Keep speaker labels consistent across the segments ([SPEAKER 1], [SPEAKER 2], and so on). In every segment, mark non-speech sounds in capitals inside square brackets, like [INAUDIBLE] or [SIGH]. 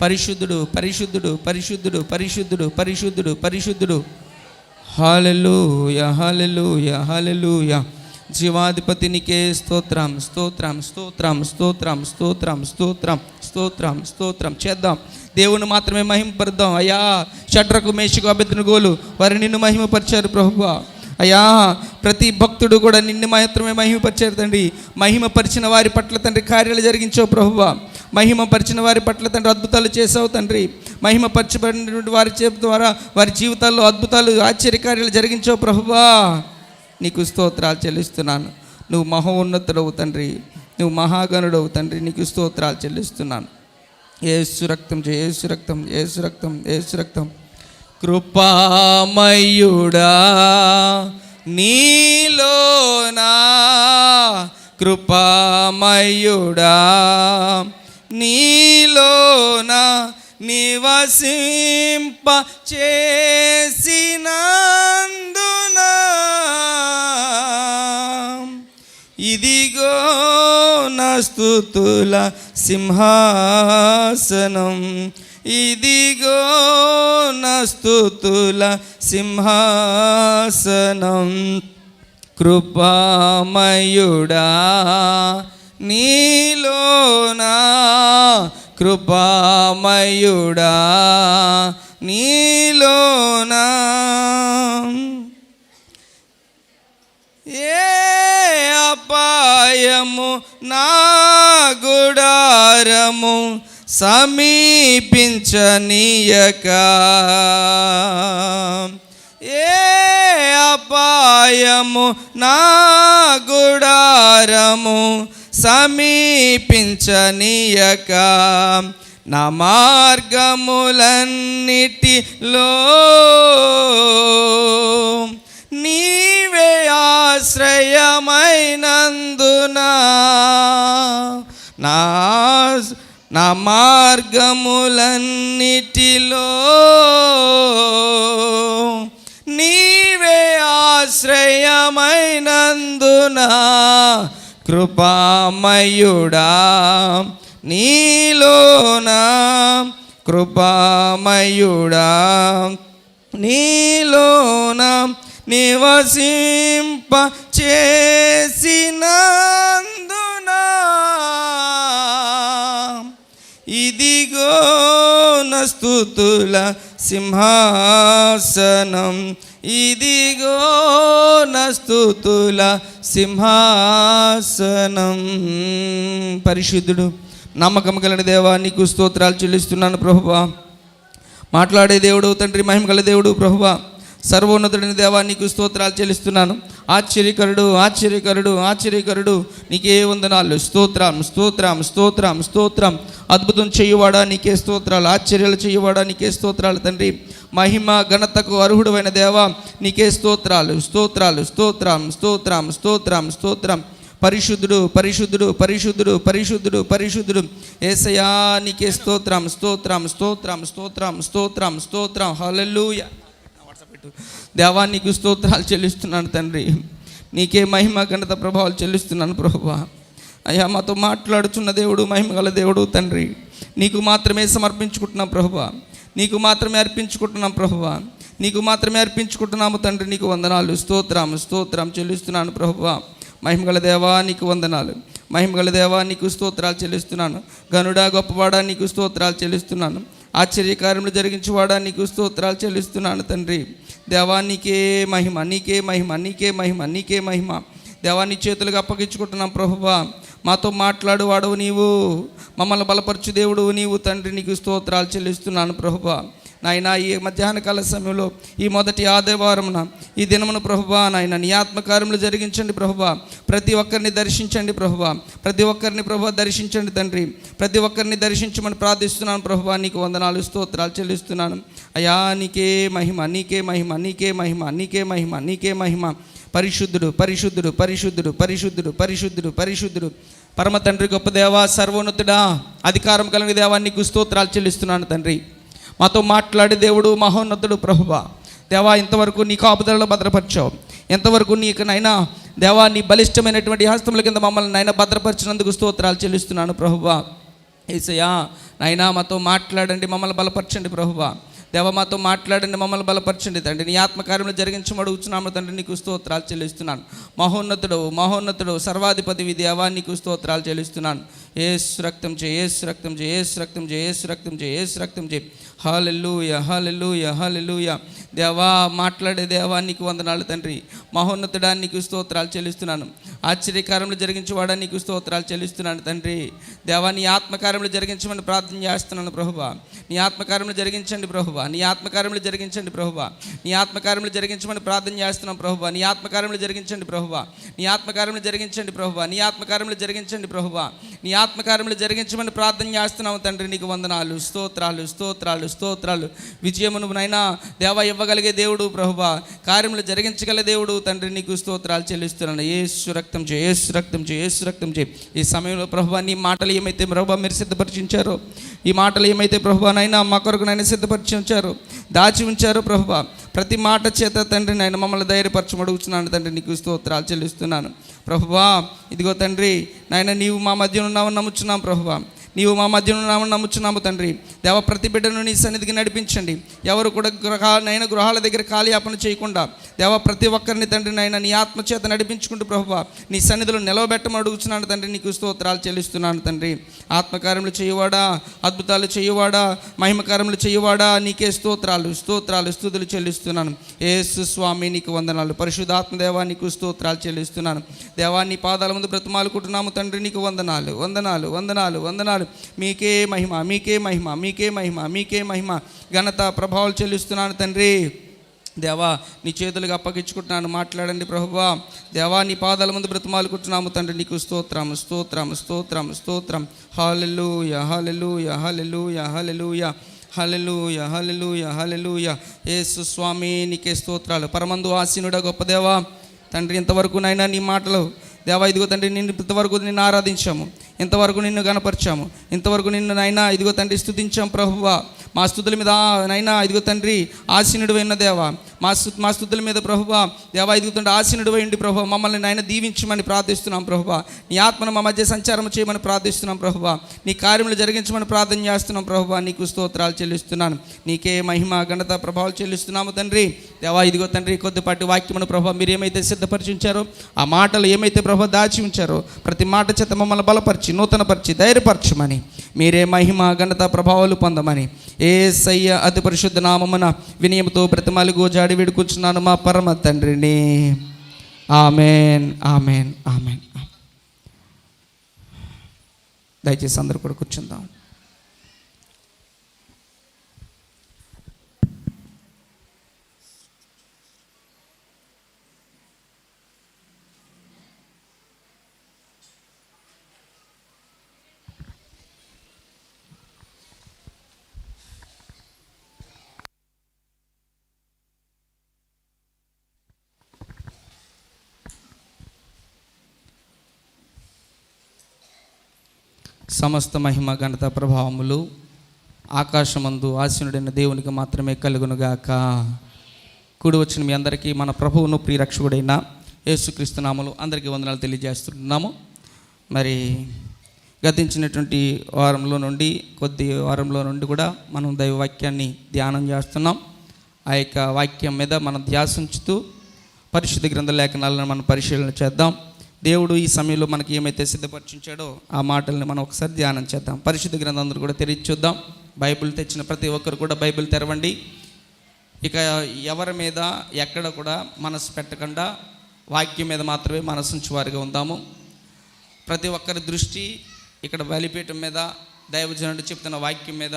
[SPEAKER 1] పరిశుద్ధుడు పరిశుద్ధుడు పరిశుద్ధుడు పరిశుద్ధుడు పరిశుద్ధుడు పరిశుద్ధుడు. Hallelujah hallelujah hallelujah. జీవాధిపతినికే స్తోత్రం స్తోత్రం స్తోత్రం స్తోత్రం స్తోత్రం స్తోత్రం స్తోత్రం స్తోత్రం. చేద్దాం. దేవుని మాత్రమే మహిమపరుద్దాం. అయ్యా షట్రకు మేషకు అభ్యర్థిని గోలు. వారు నిన్ను మహిమపరిచారు ప్రభువా. అయ్యా ప్రతి భక్తుడు కూడా నిన్ను మాత్రమే మహిమపరిచారు తండ్రి. మహిమపరిచిన వారి పట్ల తండ్రి కార్యాలు జరిగించావు ప్రభువా. మహిమపరిచిన వారి పట్ల తండ్రి అద్భుతాలు చేసావు తండ్రి. మహిమపరచబడినటువంటి వారి చేతి ద్వారా వారి జీవితాల్లో అద్భుతాలు ఆశ్చర్యకార్యాలు జరిగించావు ప్రభువా. నీకు స్తోత్రాలు చెల్లిస్తున్నాను. నువ్వు మహోన్నతుడవు తండ్రి. నువ్వు మహాగణుడవు తండ్రి. నీకు స్తోత్రాలు చెల్లిస్తున్నాను. ఏసు రక్తం జయ ఏసు రక్తం ఏసు రక్తం ఏసు రక్తం. కృపామయుడా నీలోనా? కృపామయుడా నీలోనా నివసింప చేసినందున ఇదిగో నా స్తుతుల సింహాసనం. ఇదిగో నా సింహాసనం. కృపామయుడా నీలోనా కృపామయుడా నీలోనా ఏ అపాయము నా గుడారము సమీపించనీయక. ఏ అపాయము నా గుడారము సమీపించనీయక. నా మార్గములన్నిటిలో నీవే ఆశ్రయమైనందున నా నా మార్గములన్నిటిలో నీవే ఆశ్రయమైనందున కృపామయుడా నీలోనా కృపామయుడా నీలోన నివసింప చేసినందున ఇదిగో నస్తుతుల సింహాసనం ఇదిగో నస్తుతుల సింహాసనం పరిశుద్ధుడు నమ్మకం కలిగిన దేవా నీకు స్తోత్రాలు చెల్లిస్తున్నాను ప్రభువా. మాట్లాడే దేవుడు తండ్రి మహిమ గల దేవుడు ప్రభువ. సర్వోన్నతుడిని దేవా నీకు స్తోత్రాలు చెల్లిస్తున్నాను. ఆశ్చర్యకరుడు ఆశ్చర్యకరుడు ఆశ్చర్యకరుడు. నీకే వందనాలు. స్తోత్రం స్తోత్రం స్తోత్రం స్తోత్రం. అద్భుతం చేయువాడా? నీకే స్తోత్రాలు. ఆశ్చర్యాలు చేయువాడా? నీకే స్తోత్రాలు తండ్రి. మహిమ ఘనతకు అర్హుడైన దేవా నీకే స్తోత్రాలు. స్తోత్రాలు స్తోత్రం స్తోత్రం స్తోత్రం స్తోత్రం. పరిశుద్ధుడు పరిశుద్ధుడు పరిశుద్ధుడు పరిశుద్ధుడు పరిశుద్ధుడు. ఏసయా నీకే స్తోత్రం స్తోత్రం స్తోత్రం స్తోత్రం స్తోత్రం స్తోత్రం. హల్లెలూయ. దేవా నీకు స్తోత్రాలు చెల్లిస్తున్నాను తండ్రి. నీకే మహిమ ఘనత ప్రభావాలు చెల్లిస్తున్నాను ప్రభువా. అయ్యా మాతో మాట్లాడుచున్న దేవుడు మహిమ గల దేవుడు తండ్రి. నీకు మాత్రమే సమర్పించుకుంటున్నాం ప్రభువ. నీకు మాత్రమే అర్పించుకుంటున్నాం ప్రభువ. నీకు మాత్రమే అర్పించుకుంటున్నాము తండ్రి నీకు వందనాలు. స్తోత్రం స్తోత్రం చెల్లిస్తున్నాను ప్రభువ. మహిమగల దేవా నీకు వందనాలు. మహిమగల దేవా నీకు స్తోత్రాలు చెల్లిస్తున్నాను. గనుడా గొప్పవాడా నీకు స్తోత్రాలు చెల్లిస్తున్నాను. ఆశ్చర్యకార్యములు జరిగించేవాడా నీకు స్తోత్రాలు చెల్లిస్తున్నాను తండ్రి. దేవా నీకే మహిమ నీకే మహిమ నీకే మహిమ నీకే మహిమ. దేవాన్ని చేతులకు అప్పగించుకుంటున్నాం ప్రభువా. మాతో మాట్లాడు వాడవు నీవు. మమ్మల్ని బలపరచు దేవుడు నీవు తండ్రి నీకు స్తోత్రాలు చెల్లిస్తున్నాను ప్రభువా. నాయన ఈ మధ్యాహ్న కాల సమయంలో ఈ మొదటి ఆదివారమున ఈ దినమున ప్రభువా నాయన నీ ఆత్మకార్యములు జరిగించండి ప్రభువా. ప్రతి ఒక్కరిని దర్శించండి ప్రభువా. ప్రతి ఒక్కరిని ప్రభు దర్శించండి తండ్రి. ప్రతి ఒక్కరిని దర్శించమని ప్రార్థిస్తున్నాను ప్రభువా. నీకు వందనాలు స్తోత్రాలు చెల్లిస్తున్నాను. అయా నీకే మహిమ నీకే మహిమ నీకే మహిమ నీకే మహిమ నీకే మహిమ. పరిశుద్ధుడు పరిశుద్ధుడు పరిశుద్ధుడు పరిశుద్ధుడు పరిశుద్ధుడు పరిశుద్ధుడు. పరమ తండ్రి గొప్ప దేవా సర్వోన్నతుడా అధికారం కలిగిన దేవా నీకు స్తోత్రాలు చెల్లిస్తున్నాను తండ్రి. మాతో మాట్లాడే దేవుడు మహోన్నతుడు ప్రభువ. దేవా ఇంతవరకు నీ కాపుదలలో భద్రపరిచావు. ఎంతవరకు నీకు నైనా దేవా నీ బలిష్టమైనటువంటి హస్తముల కింద మమ్మల్ని నైనా భద్రపరిచినందుకు స్తోత్రాలు చెల్లిస్తున్నాను ప్రభువ. ఏసయ్యా నాయనా మాతో మాట్లాడండి మమ్మల్ని బలపరచండి ప్రభువా. దేవ మాతో మాట్లాడండి మమ్మల్ని బలపరచండి తండ్రి. నీ ఆత్మకార్యంలో జరిగించమడుగుతున్నాము తండ్రి నీకు స్తోత్రాలు చెల్లిస్తున్నాను. మహోన్నతుడు మహోన్నతుడు సర్వాధిపతి దేవా నీకు స్తోత్రాలు చెల్లిస్తున్నాను. ఏసు రక్తం చే ఏసు రక్తం చే ఏసు రక్తం చే ఏసు రక్తం చే ఏసు రక్తం చే హాలెల్లుయ హాలెల్లుయ హాలెల్లుయ దేవా మాట్లాడే దేవా నీకు వందనాలు తండ్రి. మహోన్నతుడా నీకు స్తోత్రాలు చెల్లిస్తున్నాను. ఆశ్చర్యకారంలో జరిగించేవాడా నీకు స్తోత్రాలు చెల్లిస్తున్నాను తండ్రి. దేవా నీ ఆత్మకార్యములు జరిగించమని ప్రార్థన చేస్తున్నాను ప్రభువ. నీ ఆత్మకార్యములు జరిగించండి ప్రభువ. నీ ఆత్మకార్యంలో జరిగించండి ప్రభువ. నీ ఆత్మకార్యంలో జరిగించమని ప్రార్థన చేస్తున్నాం ప్రభువ. నీ ఆత్మకార్యంలో జరిగించండి ప్రభువా. నీ ఆత్మకార్యంలో జరిగించండి ప్రభువా. నీ ఆత్మకార్యంలో జరిగించండి ప్రభువా. నీ ఆత్మకార్యంలో జరిగించమని ప్రార్థన చేస్తున్నాము తండ్రి. నీకు వందనాలు స్తోత్రాలు స్తోత్రాలు స్తోత్రాలు. విజయమును నైనా దేవ ఇవ్వగలిగే దేవుడు ప్రభువ. కార్యములు జరిగించగల దేవుడు తండ్రి నీకు స్తోత్రాలు చెల్లిస్తున్నాను. ఏసు రక్తం చే ఏసు రక్తం చే ఏసు రక్తం చే. ఈ సమయంలో ప్రభువా నీ మాటలు ఏమైతే ప్రభు మీరు సిద్ధపరిచించారో ఈ మాటలు ఏమైతే ప్రభువనైనా మా కొరకు నైనా సిద్ధపరిచి ఉంచారు దాచి ఉంచారు ప్రభువ ప్రతి మాట చేత తండ్రి నేను మమ్మల్ని ధైర్యపరచమడుగుతున్నాను తండ్రి నీకు స్తోత్రాలు చెల్లిస్తున్నాను. ప్రభువా ఇదిగో తండ్రి నాయన నీవు మా మధ్య ఉన్నావు నమ్ముచున్నాం ప్రభువా. నీవు మా మధ్య నామని నమ్ముచున్నాము తండ్రి. దేవ ప్రతి బిడ్డను నీ సన్నిధికి నడిపించండి. ఎవరు కూడా గృహ నైనా గృహాల దగ్గర కాలయాపన చేయకుండా దేవ ప్రతి ఒక్కరిని తండ్రి నైనా నీ ఆత్మచేత నడిపించుకుంటూ ప్రభు నీ సన్నిధిలో నిలవబెట్టమని అడుగుతున్నాను తండ్రి. నీకు స్తోత్రాలు చెల్లిస్తున్నాను తండ్రి. ఆత్మకార్యములు చేయువాడా? అద్భుతాలు చేయువాడా? మహిమకార్యములు చేయువాడా? నీకే స్తోత్రాలు స్తోత్రాలు స్థుతులు చెల్లిస్తున్నాను. ఏసు స్వామి నీకు వందనాలు. పరిశుద్ధాత్మ దేవా నీకు స్తోత్రాలు చెల్లిస్తున్నాను. దేవా నీ పాదాల ముందు బ్రతమాలుకుంటున్నాము తండ్రి. నీకు వందనాలు వందనాలు వందనాలు వందనాలు. మీకే మహిమ మీకే మహిమ మీకే మహిమ మీకే మహిమ. ఘనత ప్రభావాలు చెల్లిస్తున్నాను తండ్రి. దేవా నీ చేతులుగా అప్పగించుకుంటున్నాను. మాట్లాడండి ప్రభువా. దేవా నీ పాదాల ముందు బ్రతిమాలుకుంటున్నాము తండ్రి. నీకు స్తోత్రం స్తోత్రం స్తోత్రం స్తోత్రం. Hallelujah hallelujah hallelujah hallelujah. Hallelujah hallelujah hallelujah. Yesu స్వామి నీకే స్తోత్రాలు. పరమందు ఆసీనుడ గొప్ప దేవా. తండ్రి ఇంతవరకు నైనా నీ మాటలు దేవా ఇదిగో తండ్రి నిన్ను ఇంతవరకు నిన్ను ఆరాధించాము. ఇంతవరకు నిన్ను గనపరిచాము ఇంతవరకు నిన్ను నైనా ఇదిగో తండ్రి స్థుతించాం ప్రభువ. మా స్థుతుల మీద నైనా ఇదిగో తండ్రి ఆసీనుడు అయిన దేవా. మా మా స్థుతుల మీద ప్రభువ దేవా ఇదిగో ఆశీనుడు ఆసీనుడు ప్రభు మమ్మల్ని నాయన దీవించమని ప్రార్థిస్తున్నాం ప్రభువ. నీ ఆత్మను మా మధ్య సంచారం చేయమని ప్రార్థిస్తున్నాం ప్రభువ. నీ కార్యములు జరిగించమని ప్రార్థన చేస్తున్నాం ప్రభువ. నీకు స్తోత్రాలు చెల్లిస్తున్నాను. నీకే మహిమ ఘనత ప్రభావాలు చెల్లిస్తున్నాము తండ్రి. దేవా ఇదిగో తండ్రి కొద్దిపాటి వాక్యమును ప్రభు మీరు ఏమైతే సిద్ధపరిచించారో ఆ మాటలు ఏమైతే ప్రభు దాచి ఉంచారో ప్రతి మాట చేత మమ్మల్ని బలపరిచి నూతనపరిచి ధైర్యపరచమని మీరే మహిమ ఘనత ప్రభావాలు పొందమని. ఏ సయ్య అతి పరిశుద్ధ నామమున వినయముతో ప్రతిమాలు గోజాడి వేడుకుంటున్నాను మా పరమ తండ్రిని. Amen amen amen. దయచేసి అందరూ కూడా కూర్చుందాం. సమస్త మహిమ ఘనత ప్రభావములు ఆకాశమందు ఆశీనుడైన దేవునికి మాత్రమే కలుగునుగాక. కూడి వచ్చిన మీ అందరికీ మన ప్రభువును ప్రియరక్షకుడైన యేసుక్రీస్తు నామలు అందరికీ వందనాలు తెలియజేస్తున్నాము. మరి గతించినటువంటి వారంలో నుండి కొద్ది వారంలో నుండి కూడా మనం దైవ వాక్యాన్ని ధ్యానం చేస్తున్నాం. ఆ యొక్క వాక్యం మీద మనం ధ్యాసించుతూ పరిశుద్ధ గ్రంథ లేఖనాలను మనం పరిశీలన చేద్దాం. దేవుడు ఈ సమయంలో మనకి ఏమైతే సిద్ధపరిచించాడో ఆ మాటల్ని మనం ఒకసారి ధ్యానం చేద్దాం. పరిశుద్ధ గ్రంథం కూడా తెరిచి చూద్దాం. బైబిల్ తెచ్చిన ప్రతి ఒక్కరు కూడా బైబిల్ తెరవండి. ఇక ఎవరి మీద ఎక్కడ కూడా మనసు పెట్టకుండా వాక్యం మీద మాత్రమే మనసు వారిగా ఉందాము. ప్రతి ఒక్కరి దృష్టి ఇక్కడ బలిపీఠం మీద దైవజనుడు చెప్తున్న వాక్యం మీద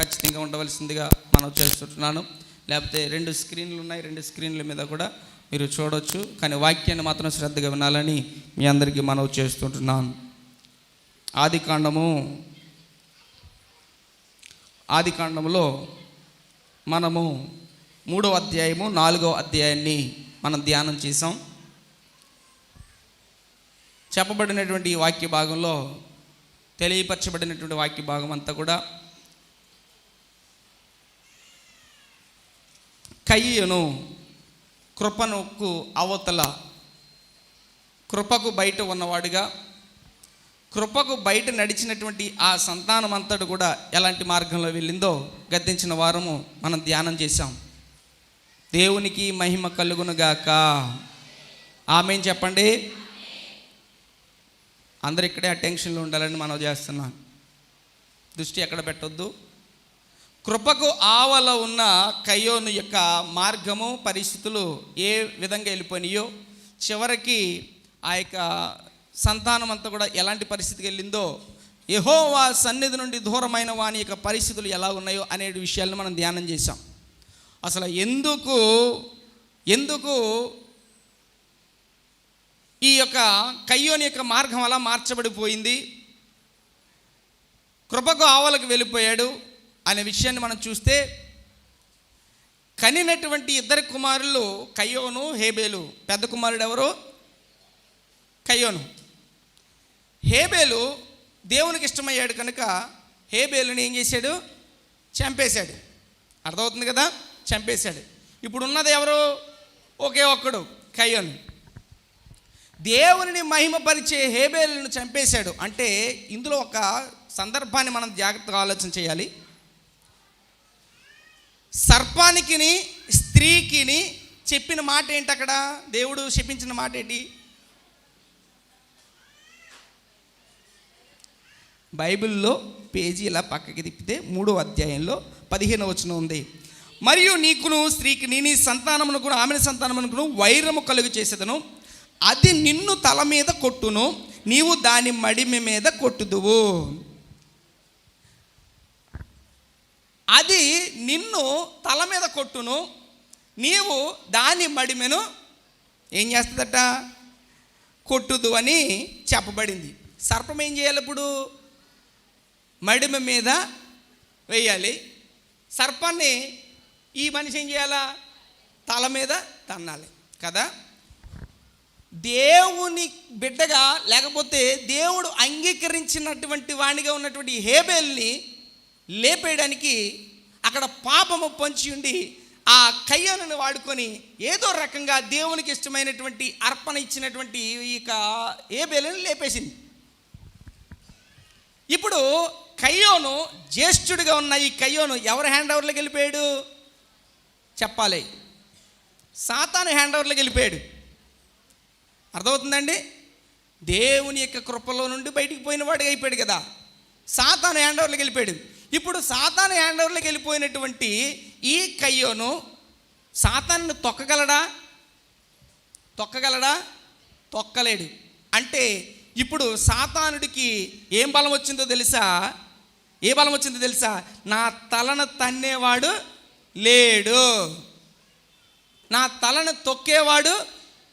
[SPEAKER 1] ఖచ్చితంగా ఉండవలసిందిగా మనం చేస్తున్నాను. లేకపోతే రెండు స్క్రీన్లు ఉన్నాయి రెండు స్క్రీన్ల మీద కూడా మీరు చూడొచ్చు కానీ వాక్యాన్ని మాత్రం శ్రద్ధగా వినాలని మీ అందరికీ మనవి చేస్తుంటున్నాను. ఆది కాండము ఆది కాండములో మనము మూడో అధ్యాయము నాలుగో అధ్యాయాన్ని మనం ధ్యానం చేసాం చెప్పబడినటువంటి ఈ వాక్య భాగంలో తెలియపరచబడినటువంటి వాక్య భాగం అంతా కూడా కయ్యను కృపనుకు అవతల కృపకు బయట ఉన్నవాడుగా కృపకు బయట నడిచినటువంటి ఆ సంతానం అంతటి కూడా ఎలాంటి మార్గంలో వెళ్ళిందో గద్దించిన వారము మనం ధ్యానం చేశాం. దేవునికి మహిమ కలుగునుగాక ఆమె చెప్పండి? అందరు ఇక్కడే అటెన్షన్లో ఉండాలని మనం చేస్తున్నాం దృష్టి ఎక్కడ పెట్టొద్దు. కృపకు ఆవల ఉన్న కయోను యొక్క మార్గము పరిస్థితులు ఏ విధంగా వెళ్ళిపోయినాయో చివరికి ఆ యొక్క సంతానం అంతా కూడా ఎలాంటి పరిస్థితికి వెళ్ళిందో యహోవా సన్నిధి నుండి దూరమైన వాని యొక్క పరిస్థితులు ఎలా ఉన్నాయో అనే విషయాలను మనం ధ్యానం చేశాం. అసలు ఎందుకు ఎందుకు ఈ యొక్క కయ్యోని యొక్క మార్గం అలా మార్చబడిపోయింది? కృపకు ఆవలకు వెళ్ళిపోయాడు. అనే విషయాన్ని మనం చూస్తే కనినటువంటి ఇద్దరు కుమారులు కయ్యోను హేబేలు. పెద్ద కుమారుడు ఎవరు? కయ్యోను హేబేలు దేవునికి ఇష్టమయ్యాడు కనుక హేబేలుని ఏం చేశాడు? చంపేశాడు. అర్థమవుతుంది కదా? చంపేశాడు. ఇప్పుడు ఉన్నది ఎవరు? ఒకే ఒక్కడు కయ్యోను దేవునిని మహిమపరిచే హేబేలును చంపేశాడు. అంటే ఇందులో ఒక సందర్భాన్ని మనం జాగ్రత్తగా ఆలోచన చేయాలి. సర్పానికిని స్త్రీకిని చెప్పిన మాట ఏంటి అక్కడ? దేవుడు చెప్పించిన మాట ఏంటి? బైబిల్లో పేజీ ఇలా పక్కకి తిప్పితే మూడో అధ్యాయంలో పదిహేను వచనం ఉంది. మరియు నీకును స్త్రీకి నీ నీ సంతానమునకును ఆమె సంతానమునకును వైరము కలుగు చేసేదను. అది నిన్ను తల మీద కొట్టును. నీవు దాని మడిమి మీద కొట్టుదువు. అది నిన్ను తల మీద కొట్టును నీవు దాని మడిమెను ఏం చేస్తుందట? కొట్టుదు అని చెప్పబడింది. సర్పం ఏం చేయాలి ఇప్పుడు? మడిమ మీద వేయాలి. సర్పాన్ని ఈ మనిషి ఏం చేయాలా? తల మీద తన్నాలి కదా? దేవుని బిడ్డగా లేకపోతే దేవుడు అంగీకరించినటువంటి వాణిగా ఉన్నటువంటి హేబేల్ని లేపేయడానికి అక్కడ పాపము పొంచి ఉండి ఆ కయ్యను వాడుకొని ఏదో రకంగా దేవునికి ఇష్టమైనటువంటి అర్పణ ఇచ్చినటువంటి ఇక ఏ ఏబేలుని లేపేసింది. ఇప్పుడు కయ్యోను జ్యేష్ఠుడిగా ఉన్న ఈ కయ్యోను ఎవరి హ్యాండ్ ఓవర్లోకి వెళ్ళిపోయాడు? చెప్పాలి. సాతాను హ్యాండ్ ఓవర్లోకి వెళ్ళిపోయాడు. అర్థమవుతుందండి? దేవుని యొక్క కృపలో నుండి బయటికి పోయిన వాడిగా అయిపోయాడు కదా. సాతాను హ్యాండ్ ఓవర్లోకి వెళ్ళిపోయాడు. ఇప్పుడు సాతాను హ్యాండ్ ఓవర్లోకి వెళ్ళిపోయినటువంటి ఈ కయ్యోను సాతాన్ని తొక్కగలడా? తొక్కగలడా? తొక్కలేడు. అంటే ఇప్పుడు సాతానుడికి ఏం బలం వచ్చిందో తెలుసా? ఏ బలం వచ్చిందో తెలుసా? నా తలను తన్నేవాడు లేడు. నా తలను తొక్కేవాడు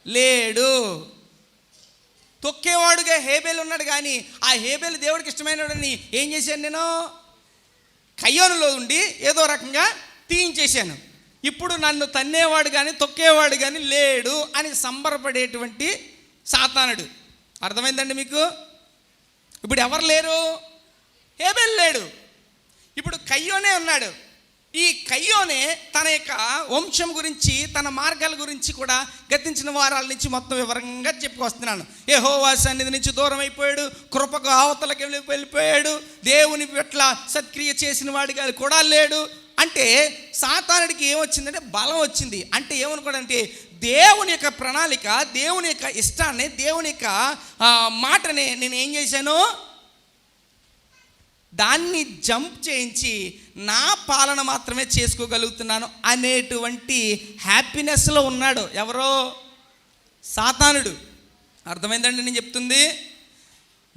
[SPEAKER 1] లేడు. తొక్కేవాడుగా హేబేలు ఉన్నాడు కానీ ఆ హేబేలు దేవుడికి ఇష్టమైనవాడని ఏం చేశాను నేను? కయ్యోనులో ఉండి ఏదో రకంగా తీయించేశాను. ఇప్పుడు నన్ను తన్నేవాడు కానీ తొక్కేవాడు కానీ లేడు అని సంబరపడేటువంటి సాతానుడు. అర్థమైందండి మీకు? ఇప్పుడు ఎవరు లేరు? హేబేలు లేడు. ఇప్పుడు కయ్యోనే ఉన్నాడు. ఈ కయ్యోనే తన యొక్క వంశం గురించి తన మార్గాల గురించి కూడా గతించిన వారాల నుంచి మొత్తం వివరంగా చెప్పుకొస్తున్నాను. ఏ సన్నిధి నుంచి దూరం అయిపోయాడు కృపకు అవతలకి వెళ్ళి వెళ్ళిపోయాడు దేవుని పట్ల సత్క్రియ చేసిన వాడిగా కూడా లేడు. అంటే సాతానుడికి ఏమొచ్చిందంటే బలం వచ్చింది. అంటే ఏమనుకోడంటే దేవుని యొక్క ప్రణాళిక దేవుని యొక్క ఇష్టాన్ని దేవుని యొక్క మాటని నేను ఏం చేశాను? దాన్ని జంప్ చేయించి నా పాలన మాత్రమే చేసుకోగలుగుతున్నాను అనేటువంటి హ్యాపీనెస్లో ఉన్నాడు. ఎవరో? సాతానుడు. అర్థమైందండి నేను చెప్తుంది?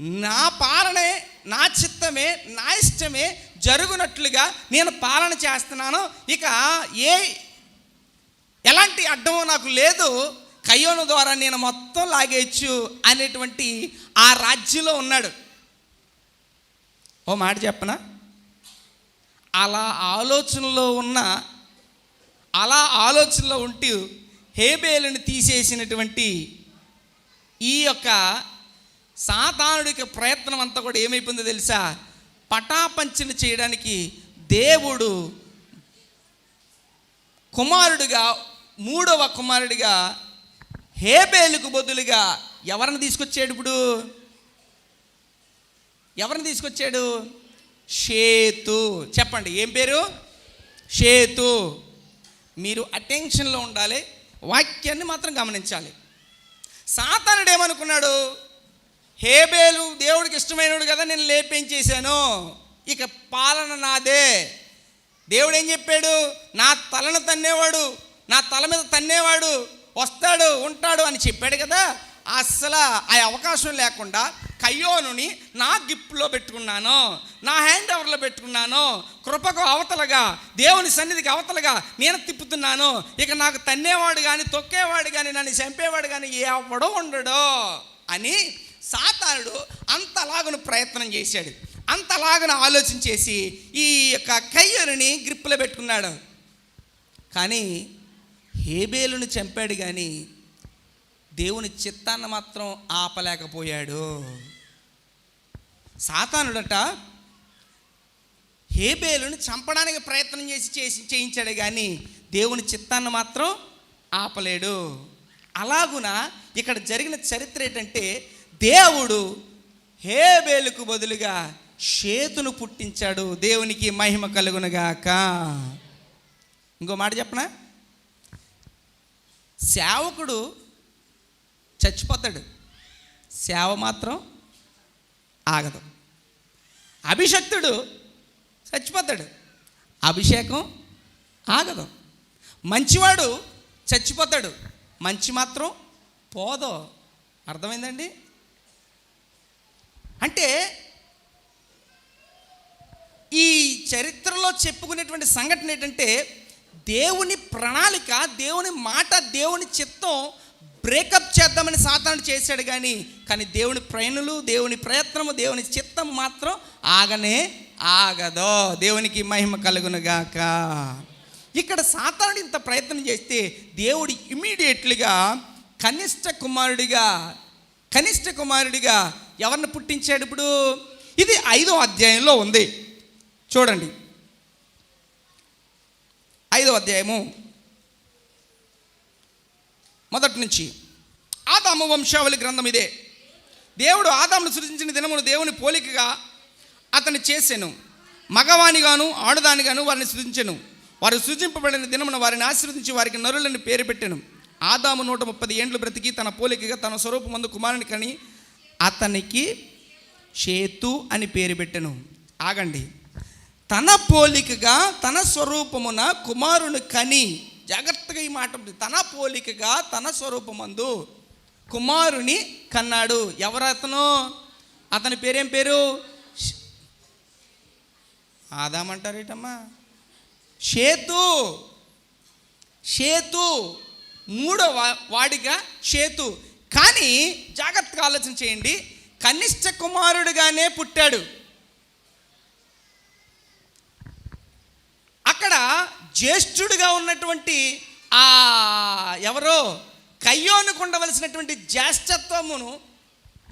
[SPEAKER 1] నా పాలనే నా చిత్తమే నా ఇష్టమే జరుగునట్లుగా నేను పాలన చేస్తున్నాను. ఇక ఏ ఎలాంటి అడ్డం నాకు లేదు. కయ్యోను ద్వారా నేను మొత్తం లాగేయచ్చు అనేటువంటి ఆ రాజ్యంలో ఉన్నాడు. ఓ మాట చెప్పనా? అలా ఆలోచనలో ఉన్న అలా ఆలోచనలో ఉంటూ హేబేలను తీసేసినటువంటి ఈ యొక్క సాతానుడికి ప్రయత్నం అంతా కూడా ఏమైపోయిందో తెలుసా? పటాపంచన చేయడానికి దేవుడు కుమారుడిగా మూడవ కుమారుడిగా హేబేలుకు బదులుగా ఎవరిని తీసుకొచ్చాడు ఇప్పుడు? ఎవరిని తీసుకొచ్చాడు? షేతు. చెప్పండి ఏం పేరు? షేతు. మీరు అటెన్షన్లో ఉండాలి వాక్యాన్ని మాత్రం గమనించాలి. సాతానుడు ఏమనుకున్నాడు? హేబేలు దేవుడికి ఇష్టమైనడు కదా నేను లేపించేశాను. ఇక పాలన నాదే. దేవుడు ఏం చెప్పాడు? నా తలను తన్నేవాడు నా తల మీద తన్నేవాడు వస్తాడు ఉంటాడు అని చెప్పాడు కదా. అస్సలు ఆ అవకాశం లేకుండా కయ్యోనుని నా గిఫ్ట్లో పెట్టుకున్నాను నా హ్యాండ్ ఓవర్లో పెట్టుకున్నాను కృపకు అవతలగా దేవుని సన్నిధికి అవతలగా నేను తిప్పుతున్నాను. ఇక నాకు తన్నేవాడు కానీ తొక్కేవాడు కానీ నన్ను చంపేవాడు కానీ ఎవడో ఉండడు అని సాతానుడు అంతలాగున ప్రయత్నం చేశాడు. అంతలాగున ఆలోచన చేసి ఈ యొక్క కయ్యోనుని గ్రిప్పులో పెట్టుకున్నాడు. కానీ హేబేలుని చంపాడు కానీ దేవుని చిత్తాన్ని మాత్రం ఆపలేకపోయాడు. సాతానుడట హేబేలును చంపడానికి ప్రయత్నం చేసి చేసి చేయించాడు కానీ దేవుని చిత్తాన్ని మాత్రం ఆపలేడు. అలాగున ఇక్కడ జరిగిన చరిత్ర ఏంటంటే దేవుడు హేబేలుకు బదులుగా షేతును పుట్టించాడు. దేవునికి మహిమ కలుగునగాక ఇంకో మాట చెప్పనా? సేవకుడు చచ్చిపోతాడు. సేవ మాత్రం ఆగదు. అభిషక్తుడు చచ్చిపోతాడు. అభిషేకం ఆగదు. మంచివాడు చచ్చిపోతాడు. మంచి మాత్రం పోదో. అర్థమైందండి? అంటే ఈ చరిత్రలో చెప్పుకునేటువంటి సంఘటన ఏంటంటే దేవుని ప్రణాళిక దేవుని మాట దేవుని చిత్తం బ్రేకప్ చేద్దామని సాతాను చేశాడు కానీ కానీ దేవుని ప్రయాణులు దేవుని ప్రయత్నము దేవుని చిత్తం మాత్రం ఆగనే ఆగదో. దేవునికి మహిమ కలుగునుగాక ఇక్కడ సాతానుడు ఇంత ప్రయత్నం చేస్తే దేవుడు ఇమీడియట్లీగా కనిష్ట కుమారుడిగా కనిష్ట కుమారుడిగా ఎవరిని పుట్టించాడు ఇప్పుడు? ఇది ఐదో అధ్యాయంలో ఉంది. చూడండి. ఐదో అధ్యాయము మొదటి నుంచి ఆదాము వంశావళి గ్రంథం ఇదే. దేవుడు ఆదామును సృజించిన దినమును దేవుని పోలికగా అతన్ని చేసెను. మగవానిగాను ఆడదానిగాను వారిని సృజించను. వారు సృజింపబడిన దినమున వారిని ఆశీర్వదించి వారికి నరులను పేరు పెట్టాను. ఆదాము నూట ముప్పది ఏండ్లు బ్రతికి తన పోలికగా తన స్వరూపమందు కుమారుని కని అతనికి చేతు అని పేరు పెట్టెను. ఆగండి. తన పోలికగా తన స్వరూపమున కుమారుని కని జాగ్రత్తగా ఈ మాట తన పోలికగా తన స్వరూపమందు కుమారుని కన్నాడు. ఎవరు అతను అతని పేరేం? పేరు ఆదామంటారేటమ్మా షేతు. షేతు. మూడవ వాడిగా షేతు. కానీ జాగ్రత్తగా ఆలోచన చేయండి. కనిష్ట కుమారుడుగానే పుట్టాడు. అక్కడ జ్యేష్ఠుడిగా ఉన్నటువంటి ఆ ఎవరో కయ్యోనికి ఉండవలసినటువంటి జ్యేష్ఠత్వమును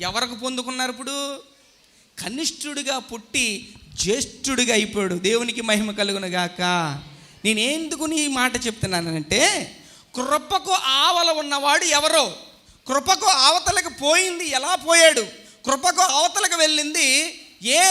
[SPEAKER 1] ఎవరికి పొందుకున్నారు ఇప్పుడు? కనిష్ఠుడిగా పుట్టి జ్యేష్ఠుడిగా అయిపోయాడు. దేవునికి మహిమ కలుగునుగాక నేను ఎందుకు నీ మాట చెప్తున్నానంటే కృపకు ఆవల ఉన్నవాడు ఎవరో కృపకు అవతలకు పోయింది ఎలా పోయాడు కృపకు అవతలకు వెళ్ళింది ఏ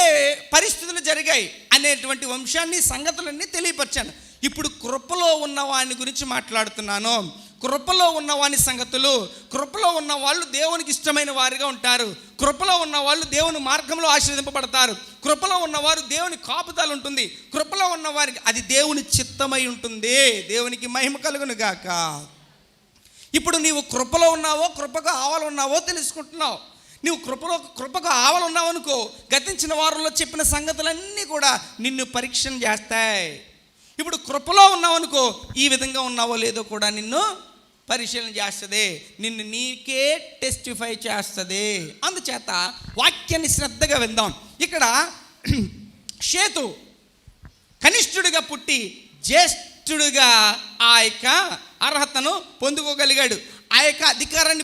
[SPEAKER 1] పరిస్థితులు జరిగాయి అనేటువంటి వంశాన్ని సంగతులన్నీ తెలియపరిచాను. ఇప్పుడు కృపలో ఉన్న వాని గురించి మాట్లాడుతున్నాను. కృపలో ఉన్నవాని సంగతులు కృపలో ఉన్న వాళ్ళు దేవునికి ఇష్టమైన వారిగా ఉంటారు. కృపలో ఉన్న వాళ్ళు దేవుని మార్గంలో ఆశీర్వదింపబడతారు. కృపలో ఉన్నవారు దేవుని కాపుతాలు ఉంటుంది. కృపలో ఉన్నవారికి అది దేవుని చిత్తమై ఉంటుంది. దేవునికి మహిమ కలుగును గాక. ఇప్పుడు నీవు కృపలో ఉన్నావో కృపకు ఆవలు ఉన్నావో తెలుసుకుంటున్నావు. నీవు కృపలో కృపకు ఆవలు ఉన్నావు అనుకో గతించిన వారంలో చెప్పిన సంగతులన్నీ కూడా నిన్ను పరీక్షణ చేస్తాయి. ఇప్పుడు కృపలో ఉన్నావు అనుకో ఈ విధంగా ఉన్నావో లేదో కూడా నిన్ను పరిశీలన చేస్తుంది. నిన్ను నీకే టెస్టిఫై చేస్తుంది. అందుచేత వాక్యాన్ని శ్రద్ధగా విందాం. ఇక్కడ [CLEARS THROAT] షేతు కనిష్ఠుడిగా పుట్టి జ్యేష్ఠుడిగా ఆ యొక్క అర్హతను పొందుకోగలిగాడు. ఆ యొక్క అధికారాన్ని